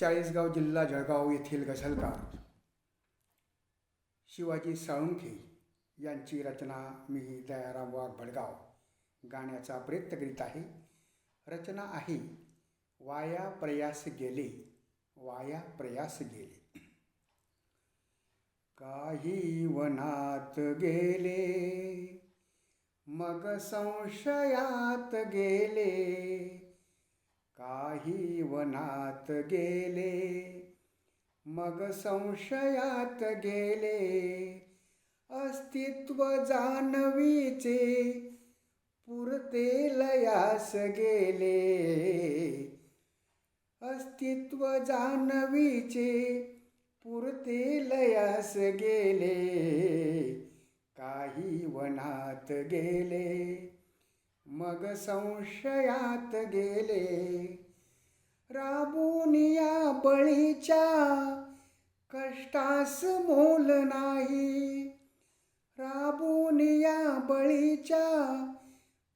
चाळीसगाव जिल्हा जळगाव येथील गझलकार शिवाजी साळुंखे यांची रचना मी दयाराम वाघ भडगाव गाण्याचा प्रयत्न करीत आहे. रचना आहे वाया प्रयास गेले वाया प्रयास गेले. काही वनात गेले मग संशयात गेले. काही वनात गेले मग संशयात गेले. अस्तित्व जाणवीचे पुरते लयास गेले. अस्तित्व जाणवीचे पुरते लयास गेले. काही वनात गेले मग संशयात गेले. राबुनिया बळीच्या कष्टास मोल नाही. राबून बळीच्या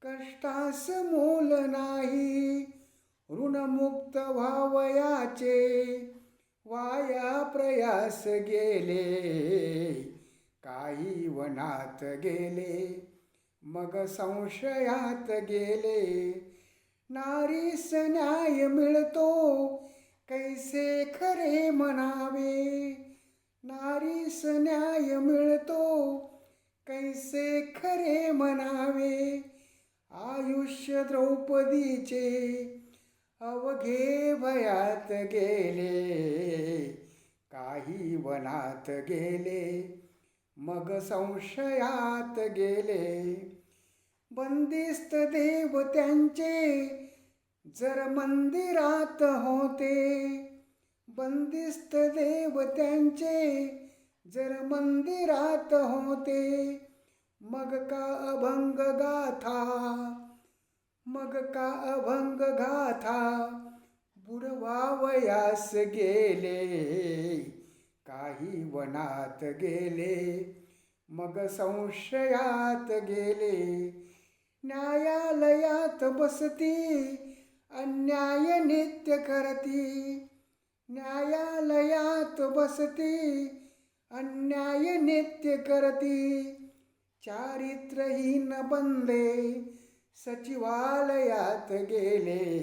कष्टास मोल नाही. ऋणमुक्त व्हावयाचे वाया प्रयास गेले. काही वनात गेले. मग संशयात गेले. नारीस न्याय मिळतो. कैसे खरे म्हणावे? नारीस न्याय मिळतो. कैसे खरे म्हणावे? आयुष्य द्रौपदीचे अवघे भयात गेले. काही वनात गेले. मग संशयात गेले. बंदिस्त देव त्यांचे जर मंदिरात होते. बंदिस्त देव त्यांचे जर मंदिरात होते. मग का अभंग गाथा? मग का अभंग गाथा? बुडवावयास गेले. काही वनात गेले मग संशयात गेले. न्यायालयात बसती अन्याय नित्य करती. न्यायालयात बसती अन्याय नित्य करती. चारित्रहीन बंदे सचिवालयात गेले.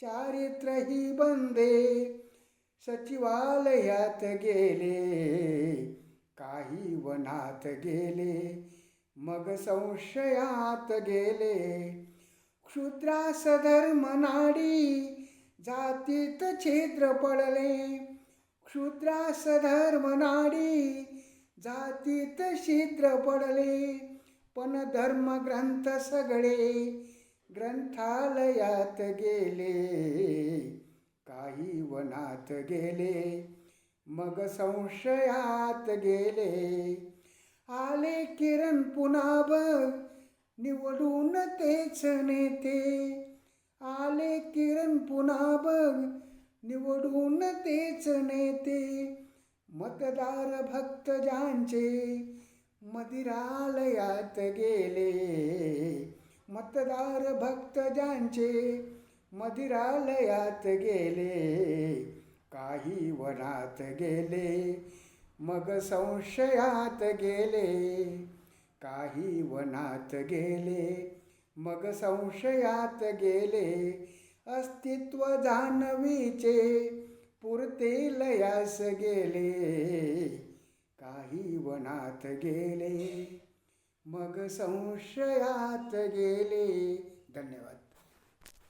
चारित्रही बंदे सचिवालयात गेले. काही वनात गेले मग संशयात गेले. क्षुद्रास धर्म नाडी जातीत क्षेत्र पडले. क्षुद्रास धर्म नाडी जातीत छिद्र पडले. पण धर्म ग्रंथ सगळे ग्रंथालयात गेले. काही वनात गेले मग संशयात गेले. आले किरण पुन्हा बघ निवडून तेच नेते. आले किरण पुन्हा बघ निवडून तेच नेते. मतदार भक्त ज्यांचे मदिरालयात गेले मतदार भक्त ज्यांचे मदिरालयात गेले काही वनात गेले मग संशयात गेले काही वनात गेले मग संशयात गेले अस्तित्व जाणवीचे पुरते लयास गेले काही वनात गेले मग संशयात गेले. धन्यवाद.